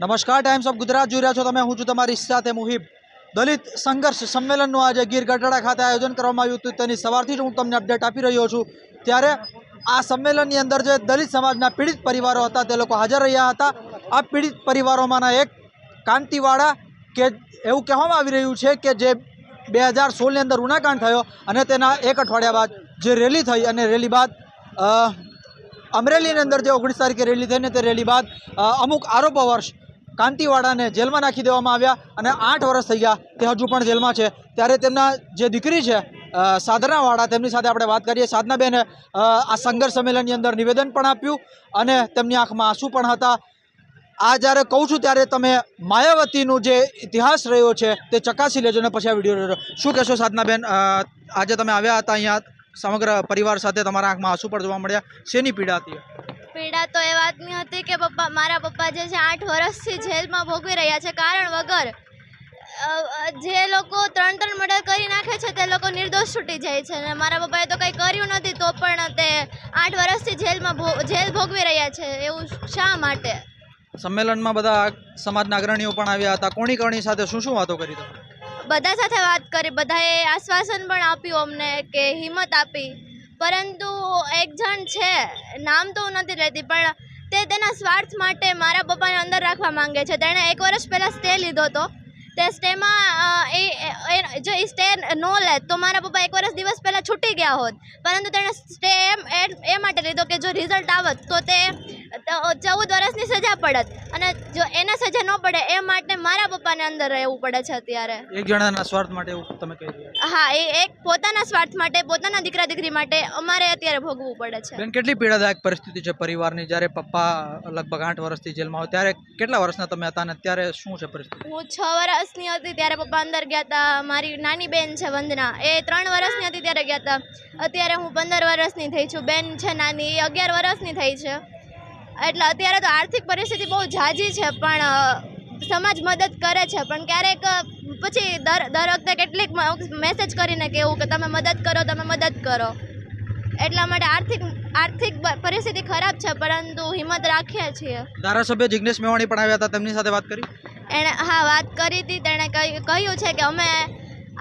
નમસ્કાર times of Gujarat જોઈ રહ્યા છો તમે. હું છું તમારી સાથે મુહિબ. દલિત સંઘર્ષ સંમેલનનું આજે ગીર ગઢડા ખાતે આયોજન કરવામાં આવ્યું હતું. તેની સવારથી જ હું તમને અપડેટ આપી રહ્યો છું. ત્યારે આ સંમેલનની અંદર જે દલિત સમાજના પીડિત પરિવારો હતા, તે લોકો હાજર રહ્યા હતા. આ પીડિત પરિવારોમાંના એક કાંતિવાળા કે એવું કહેવામાં આવી રહ્યું છે કે જે બે હજાર સોળની અંદર ઉનાકાંડ થયો અને તેના એક અઠવાડિયા બાદ જે રેલી થઈ અને રેલી બાદ અમરેલીની અંદર જે ઓગણીસ તારીખે રેલી થઈને તે રેલી બાદ અમુક આરોપો વર્ષ કાંતિવાડાને જેલમાં નાખી દેવામાં આવ્યા અને આઠ વર્ષ થઈ ગયા. તે હજુ પણ જેલમાં છે. ત્યારે તેમના જે દીકરી છે સાધનાવાળા, તેમની સાથે આપણે વાત કરીએ. સાધનાબેને આ સંઘર્ષ સંમેલનની અંદર નિવેદન પણ આપ્યું અને તેમની આંખમાં આંસુ પણ હતા. આ જ્યારે કહું છું ત્યારે તમે માયાવતીનું જે ઇતિહાસ રહ્યો છે, તે ચકાસી લેજો અને પછી આ વીડિયો શું કહેશો સાધનાબેન? આજે તમે આવ્યા હતા અહીંયા સમગ્ર પરિવાર સાથે, તમારા આંખમાં આંસુ પણ જોવા મળ્યા. શેની પીડા હતી? પીડા તો એ વાતની હતી કે પપ્પા મારા પપ્પા જે છે આઠ વર્ષથી જેલમાં ભોગવી રહ્યા છે કારણ વગર જે લોકો ત્રણ ત્રણ મર્ડર કરી નાખે છે તે લોકો નિર્દોષ છૂટી જાય છે અને મારા પપ્પાએ તો કંઈ કર્યું નથી તો પણ તે આઠ વર્ષથી જેલમાં જેલ ભોગવી રહ્યા છે એવું શા માટે? સંમેલનમાં બધા સમાજના અગ્રણીઓ પણ આવ્યા હતા. કોણી કોણી સાથે શું શું વાતો કરી તમે? બધા સાથે વાત કરી બધાએ આશ્વાસન પણ આપ્યું અમને કે હિંમત આપી. પરંતુ એક જણ છે, નામ તો નથી લેતી પણ તે તેના સ્વાર્થ માટે મારા પપ્પાને અંદર રાખવા માંગે છે. તેણે એક વર્ષ પહેલાં સ્ટે લીધો હતો. તે સ્ટેમાં એ જો એ સ્ટે ન લે તો મારા પપ્પા એક વર્ષ દિવસ પહેલાં છૂટી ગયા હોત. પરંતુ તેણે સ્ટે એમ એ માટે લીધો કે જો રિઝલ્ટ આવત, તો તે તો ચૌદ વર્ષની સજા પડત. અને જો એને સજા ન પડે એ માટે મારા પપ્પાને અંદર રહેવું પડે છે અત્યારે. એક જણાના સ્વાર્થ માટે એવું તમે કહી રહ્યા હા એ એક પોતાના સ્વાર્થ માટે પોતાના દીકરા દીકરી માટે અમારે અત્યારે ભોગવવું પડે છે. બેન કેટલી પીડાદાયક પરિસ્થિતિ છે પરિવારની? જ્યારે પપ્પા લગભગ આઠ વર્ષથી જેલમાં હોય ત્યારે કેટલા વર્ષના તમે હતા અને અત્યારે શું છે પરિસ્થિતિ? હું છ વર્ષની હતી ત્યારે પપ્પા અંદર ગયા હતા મારી નાની બેન છે વંદના. એ ત્રણ વર્ષની હતી ત્યારે ગયા હતા અત્યારે હું પંદર વર્ષની થઈ છું. બેન છે નાની. એ અગિયાર વર્ષની થઈ છે. એટલે અત્યારે તો આર્થિક પરિસ્થિતિ બહુ ઝાઝી છે પણ સમાજ મદદ કરે છે. પણ ક્યારેક પછી દર દર વખતે કેટલીક મેસેજ કરીને કહેવું કે તમે મદદ કરો તમે મદદ કરો. એટલા માટે આર્થિક આર્થિક પરિસ્થિતિ ખરાબ છે પરંતુ હિંમત રાખીએ છીએ. ધારાસભ્ય જિગ્નેશ મેવાણી પણ આવ્યા હતા તેમની સાથે વાત કરી? એણે હા વાત કરી હતી. તેણે કહ્યું છે કે અમે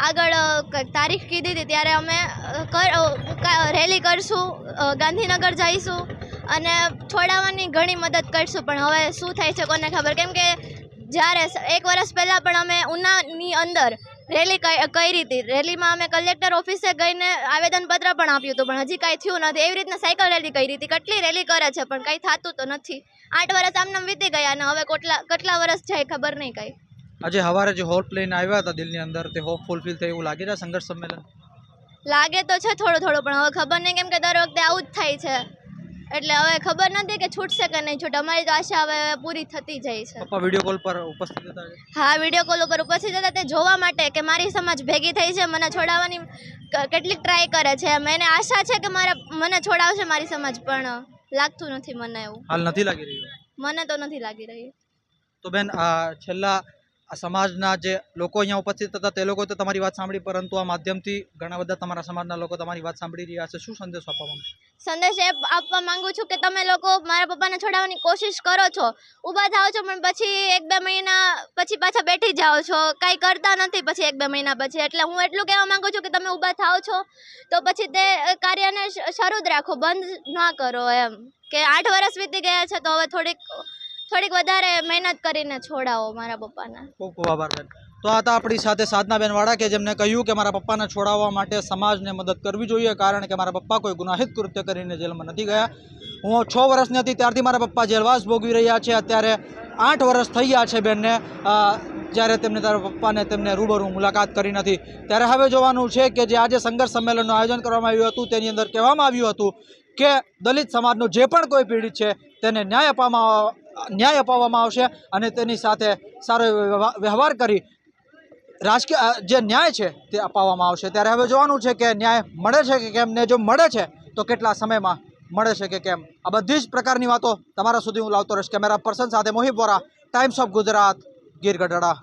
આગળ તારીખ કીધી હતી ત્યારે અમે રેલી કરશું ગાંધીનગર જઈશું. અને છોડાવવાની ઘણી મદદ કરશું પણ હવે શું થાય છે કોને ખબર? કેમ કે જ્યારે એક વર્ષ પહેલાં પણ અમે ઉનાની અંદર રેલી કરી હતી રેલીમાં અમે કલેક્ટર ઓફિસે ગઈને આવેદનપત્ર પણ આપ્યું હતું પણ હજી કાંઈ થયું નથી. એવી રીતના સાયકલ રેલી કરી હતી. કેટલી રેલી કરે છે પણ કંઈ થતું તો નથી. આઠ વર્ષ આમનામ વીતી ગયા અને હવે કેટલા કેટલા વર્ષ જાય ખબર નહીં કંઈ. આજે સવારે જે હોપ લઈને આવ્યા હતા દિલની અંદર તે હોપ ફૂલફિલ થઈ એવું લાગે છે સંઘર્ષ સંમેલન? લાગે તો છે થોડું થોડું પણ હવે ખબર નહીં કેમ કે દર વખતે આવું જ થાય છે. એટલે હવે ખબર નથી કે છૂટશે કે નહીં છૂટ. અમારી તો આશા હવે પૂરી થતી જાય છે. પપ્પા વીડિયો કોલ પર ઉપસ્થિત હતા હા વીડિયો કોલ ઉપર ઉપસ્થિત હતા. તે જોવા માટે કે મારી સમાજ ભેગી થઈ છે મને છોડાવવાની કેટલીક ટ્રાય કરે છે. મને આશા છે કે મારા મને છોડાવશે મારી સમાજ પણ લાગતું નથી મને એવું. હાલ નથી લાગી રહ્યું? મને તો નથી લાગી રહ્યું તો બેન આ છેલ્લા સમાજના જે લોકો અહીંયા ઉપસ્થિત હતા તે લોકો તો તમારી વાત સાંભળી પરંતુ આ માધ્યમથી ઘણા બધા તમારા સમાજના લોકો તમારી વાત સાંભળી રહ્યા છે. શું સંદેશો આપવા માંગો છો? સંદેશ આપવા માંગુ છું કે તમે લોકો મારા પપ્પાને છોડાવવાની કોશિશ કરો છો. ઊભા થાઓ છો, પણ પછી એક બે મહિના પછી પાછા બેઠી જાઓ છો. કાંઈ કરતા નથી પછી એક બે મહિના પછી. એટલે હું એટલું કહેવા માંગુ છું કે તમે ઊભા થાઓ છો, તો પછી તે કાર્યને શરૂ જ રાખો, બંધ ના કરો એમ. કે આઠ વર્ષ વીતી ગયા છે, તો હવે થોડીક થોડીક વધારે મહેનત કરીને છોડાવો મારા પપ્પાને. તો આ હતા આપણી સાથે સાધનાબેન વાળા કે જેમને કહ્યું કે મારા પપ્પાને છોડાવવા માટે સમાજને મદદ કરવી જોઈએ, કારણ કે મારા પપ્પા કોઈ ગુનાહિત કૃત્ય કરીને જેલમાં નથી ગયા. હું છ વર્ષની હતી, ત્યારથી મારા પપ્પા જેલવાસ ભોગવી રહ્યા છે. અત્યારે આઠ વર્ષ થઈ ગયા છે બેનને. જ્યારે તેમને તારા પપ્પાને તેમને રૂબરૂ મુલાકાત કરી નથી. ત્યારે હવે જોવાનું છે કે જે આજે સંઘર્ષ સંમેલનનું આયોજન કરવામાં આવ્યું હતું, તેની અંદર કહેવામાં આવ્યું હતું કે દલિત સમાજનું જે પણ કોઈ પીડિત છે, તેને ન્યાય અપાવવામાં ન્યાય અપાવવામાં આવશે અને તેની સાથે સારો વ્યવહાર કરી રાજકીય જે ન્યાય છે તે અપાવવામાં આવશે. ત્યારે હવે જોવાનું છે કે ન્યાય મળે છે કે કેમ ને જો મળે છે, તો કેટલા સમયમાં મળે છે કે કેમ? આ બધી જ પ્રકારની વાતો તમારા સુધી હું લાવતો રહીશ. કેમેરા પર્સન સાથે મોહિબ વોરા ટાઈમ્સ ઓફ ગુજરાત ગીર ગઢડા.